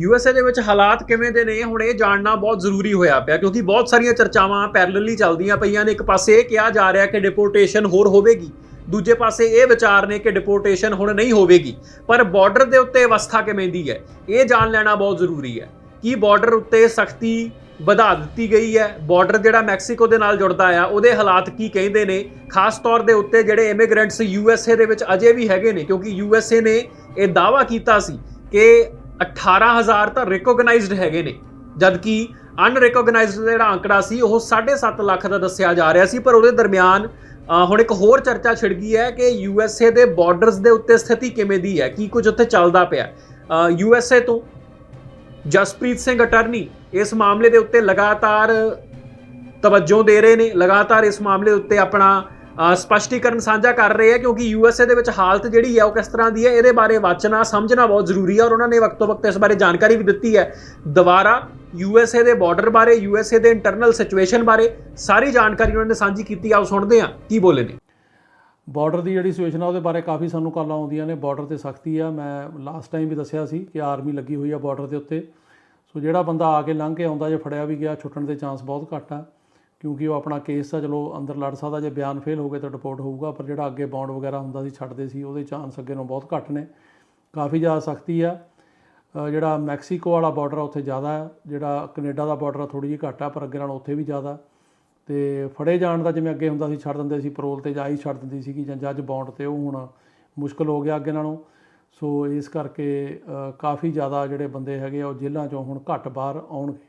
USA ਦੇ ਵਿੱਚ ਹਾਲਾਤ ਕਿਵੇਂ ਦੇ ਨੇ, ਹੁਣ ਇਹ ਜਾਣਨਾ ਬਹੁਤ ਜ਼ਰੂਰੀ ਹੋਇਆ ਪਿਆ, ਕਿਉਂਕਿ ਬਹੁਤ ਸਾਰੀਆਂ ਚਰਚਾਵਾਂ ਪੈਰਲਲੀ ਚੱਲਦੀਆਂ ਪਈਆਂ ਨੇ। ਇੱਕ ਪਾਸੇ ਇਹ ਕਿਹਾ ਜਾ ਰਿਹਾ ਕਿ ਡਿਪੋਰਟੇਸ਼ਨ ਹੋਰ ਹੋਵੇਗੀ, ਦੂਜੇ ਪਾਸੇ ਇਹ ਵਿਚਾਰ ਨੇ ਕਿ ਡਿਪੋਰਟੇਸ਼ਨ ਹੁਣ ਨਹੀਂ ਹੋਵੇਗੀ। ਪਰ ਬਾਰਡਰ ਦੇ ਉੱਤੇ ਅਵਸਥਾ ਕਿਵੇਂ ਦੀ ਹੈ, ਇਹ ਜਾਣ ਲੈਣਾ ਬਹੁਤ ਜ਼ਰੂਰੀ ਹੈ। ਕੀ ਬਾਰਡਰ ਉੱਤੇ ਸਖਤੀ ਵਧਾ ਦਿੱਤੀ ਗਈ ਹੈ? ਬਾਰਡਰ ਜਿਹੜਾ ਮੈਕਸੀਕੋ ਦੇ ਨਾਲ ਜੁੜਦਾ ਆ, ਉਹਦੇ ਹਾਲਾਤ ਕੀ ਕਹਿੰਦੇ ਨੇ? ਖਾਸ ਤੌਰ ਦੇ ਉੱਤੇ ਜਿਹੜੇ ਇਮੀਗ੍ਰੈਂਟਸ ਯੂਐਸਏ ਦੇ ਵਿੱਚ ਅਜੇ ਵੀ ਹੈਗੇ ਨੇ, ਕਿਉਂਕਿ ਯੂਐਸਏ ਨੇ ਇਹ ਦਾਵਾ ਕੀਤਾ ਸੀ ਕਿ 18000 ਤਾਂ ਰਿਕੋਗਨਾਈਜ਼ਡ ਹੈਗੇ ਨੇ। ਜਦਕਿ ਅਨਰਿਕੋਗਨਾਈਜ਼ਡ ਜਿਹੜਾ ਅੰਕੜਾ ਸੀ, ਉਹ 7.5 ਲੱਖ ਦਾ ਦੱਸਿਆ ਜਾ ਰਿਹਾ ਸੀ, ਪਰ ਉਹਦੇ ਦਰਮਿਆਨ ਹੁਣ ਇੱਕ ਹੋਰ ਚਰਚਾ ਛਿੜ ਗਈ ਹੈ ਕਿ ਯੂ ਐੱਸ ਏ ਦੇ ਬਾਰਡਰਸ ਦੇ ਉੱਤੇ ਸਥਿਤੀ ਕਿਵੇਂ ਦੀ ਹੈ, ਕੀ ਕੁਝ ਉੱਥੇ ਚੱਲਦਾ ਪਿਆ ਯੂ ਐੱਸ ਏ ਤੋਂ ਜਸਪ੍ਰੀਤ ਸਿੰਘ ਅਟਰਨੀ ਇਸ ਮਾਮਲੇ ਦੇ ਉੱਤੇ ਲਗਾਤਾਰ ਤਵੱਜੋ ਦੇ ਰਹੇ ਨੇ, ਲਗਾਤਾਰ ਇਸ ਮਾਮਲੇ ਉੱਤੇ ਆਪਣਾ ਸਪਸ਼ਟੀਕਰਨ ਸਾਂਝਾ ਕਰ ਰਹੇ ਆ ਕਿਉਂਕਿ ਯੂਐਸਏ ਦੇ ਵਿੱਚ ਹਾਲਤ ਜਿਹੜੀ ਹੈ ਉਹ ਕਿਸ ਤਰ੍ਹਾਂ ਦੀ ਹੈ, ਇਹਦੇ ਬਾਰੇ ਵਾਚਣਾ ਸਮਝਣਾ ਬਹੁਤ ਜ਼ਰੂਰੀ ਹੈ ਔਰ ਉਹਨਾਂ ਨੇ ਵਕਤੋ ਵਕਤ ਇਸ ਬਾਰੇ ਜਾਣਕਾਰੀ ਵੀ ਦਿੱਤੀ ਹੈ। ਦੁਬਾਰਾ ਯੂਐਸਏ ਦੇ ਬਾਰਡਰ ਬਾਰੇ ਯੂਐਸਏ ਦੇ ਇੰਟਰਨਲ ਸਿਚੁਏਸ਼ਨ ਬਾਰੇ ਸਾਰੀ ਜਾਣਕਾਰੀ ਉਹਨਾਂ ਨੇ ਸਾਂਝੀ ਕੀਤੀ ਆਓ ਸੁਣਦੇ ਹਾਂ ਕੀ ਬੋਲੇ ਨੇ। ਬਾਰਡਰ ਦੀ ਜਿਹੜੀ ਸਿਚੁਏਸ਼ਨ ਆ, ਉਹਦੇ ਬਾਰੇ ਕਾਫੀ ਸਾਨੂੰ ਕਾਲਾਂ ਆਉਂਦੀਆਂ ਨੇ। ਬਾਰਡਰ ਤੇ ਸਖਤੀ ਆ। ਮੈਂ ਲਾਸਟ ਟਾਈਮ ਵੀ ਦੱਸਿਆ ਸੀ ਕਿ ਆਰਮੀ ਲੱਗੀ ਹੋਈ ਆ ਬਾਰਡਰ ਦੇ ਉੱਤੇ। ਸੋ ਜਿਹੜਾ ਬੰਦਾ ਆ ਕੇ ਲੰਘ ਕੇ ਆਉਂਦਾ ਜੇ ਫੜਿਆ ਵੀ ਗਿਆ, ਛੁੱਟਣ ਦੇ ਚਾਂਸ ਬਹੁਤ ਘੱਟ ਆ। ਕਿਉਂਕਿ ਉਹ ਆਪਣਾ ਕੇਸ ਤਾਂ ਚਲੋ ਅੰਦਰ ਲੜ ਸਕਦਾ, ਜੇ ਬਿਆਨ ਫੇਲ ਹੋ ਗਏ ਤਾਂ ਡਿਪੋਰਟ ਹੋਊਗਾ, ਪਰ ਜਿਹੜਾ ਅੱਗੇ ਬੌਂਡ ਵਗੈਰਾ ਹੁੰਦਾ ਸੀ ਛੱਡਦੇ ਸੀ, ਉਹਦੇ ਚਾਂਸ ਅੱਗੇ ਨੂੰ ਬਹੁਤ ਘੱਟ ਨੇ। ਕਾਫੀ ਜ਼ਿਆਦਾ ਸਖਤੀ ਆ। ਜਿਹੜਾ ਮੈਕਸੀਕੋ ਵਾਲਾ ਬਾਰਡਰ ਉੱਥੇ ਜ਼ਿਆਦਾ ਜਿਹੜਾ ਕੈਨੇਡਾ ਦਾ ਬਾਰਡਰ ਆ ਥੋੜੀ ਜਿਹੀ ਘੱਟ ਆ, ਪਰ ਅੱਗੇ ਨਾਲੋਂ ਉੱਥੇ ਵੀ ਜ਼ਿਆਦਾ। ਤੇ ਫੜੇ ਜਾਣ ਦਾ ਜਿਵੇਂ ਅੱਗੇ ਹੁੰਦਾ ਸੀ, ਛੱਡ ਦਿੰਦੇ ਸੀ ਪਰੋਲ ਤੇ ਜਾ ਹੀ ਛੱਡ ਦਿੰਦੀ ਸੀਗੀ, ਜਾਂ ਜੱਜ ਬੌਂਡ ਤੇ ਉਹ ਹੁਣ ਮੁਸ਼ਕਲ ਹੋ ਗਿਆ ਅੱਗੇ ਨਾਲੋਂ। ਸੋ ਇਸ ਕਰਕੇ ਕਾਫੀ ਜ਼ਿਆਦਾ ਜਿਹੜੇ ਬੰਦੇ ਹੈਗੇ ਆ, ਉਹ ਜੇਲ੍ਹਾਂ ਚੋਂ ਹੁਣ ਘੱਟ ਬਾਹਰ ਆਉਣਗੇ।